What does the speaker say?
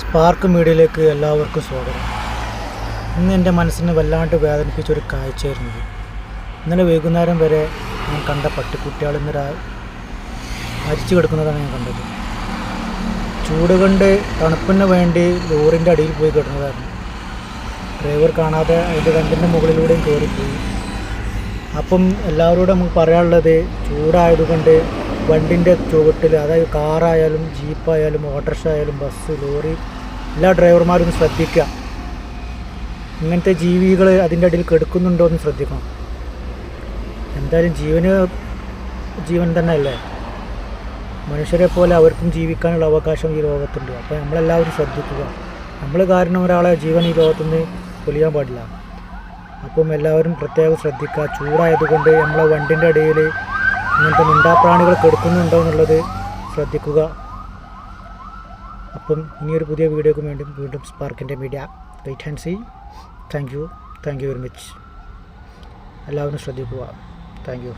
Spark മീഡിയയിലേക്ക് എല്ലാവർക്കും സ്വാഗതം. ഇന്ന് എന്റെ മനസ്സിനെ വല്ലാണ്ട് വേദനിപ്പിച്ചൊരു കാഴ്ചയായിരുന്നു ഇന്നലെ വൈകുന്നേരം വരെ ഞാൻ കണ്ട പട്ടിക്കുട്ടികൾ ഇന്ന് മരിച്ചു കിടക്കുന്നതാണ് ഞാൻ കണ്ടത്. ചൂട് കണ്ട് തണുപ്പിന് വേണ്ടി ലോറിന്റെ അടിയിൽ പോയി കിടന്നതായിരുന്നു. ഡ്രൈവർ കാണാതെ അതിന്റെ രണ്ടിന്റെ മുകളിലൂടെയും കയറിപ്പോയി. അപ്പം എല്ലാവരോടും നമുക്ക് പറയാനുള്ളത് ചൂടായതുകൊണ്ട് വണ്ടിന്റെ ചുവട്ടിൽ അതായത് കാറായാലും ജീപ്പായാലും ഓട്ടോറിക്ഷ ആയാലും ബസ് ലോറി എല്ലാ ഡ്രൈവർമാരും ശ്രദ്ധിക്കുക. ഇങ്ങനത്തെ ജീവികൾ അതിന്റെ അടിയിൽ കെടുക്കുന്നുണ്ടോ എന്ന് ശ്രദ്ധിക്കണം. എന്തായാലും ജീവന് ജീവൻ തന്നെ അല്ലേ മനുഷ്യരെ പോലെ അവർക്കും ജീവിക്കാനുള്ള അവകാശം ഈ ലോകത്തുണ്ട്. അപ്പോൾ നമ്മളെല്ലാവരും ശ്രദ്ധിക്കുക. നമ്മൾ കാരണം ഒരാളെ ജീവൻ ഈ ലോകത്തുനിന്ന് പൊലിയാൻ പാടില്ല. അപ്പം എല്ലാവരും പ്രത്യേകം ശ്രദ്ധിക്കുക. ചൂടായതുകൊണ്ട് നമ്മളെ വണ്ടിന്റെ ഇടയിൽ ഇങ്ങനത്തെ മിണ്ടാപ്രാണികൾ കെടുക്കുന്നുണ്ടോ എന്നുള്ളത് ശ്രദ്ധിക്കുക. അപ്പം ഇനിയൊരു പുതിയ വീഡിയോക്ക് വേണ്ടി വീണ്ടും സ്പാർക്കിന്റെ media. Wait and see thank you thank you very much എല്ലാവരും ശ്രദ്ധിക്കുക. Thank you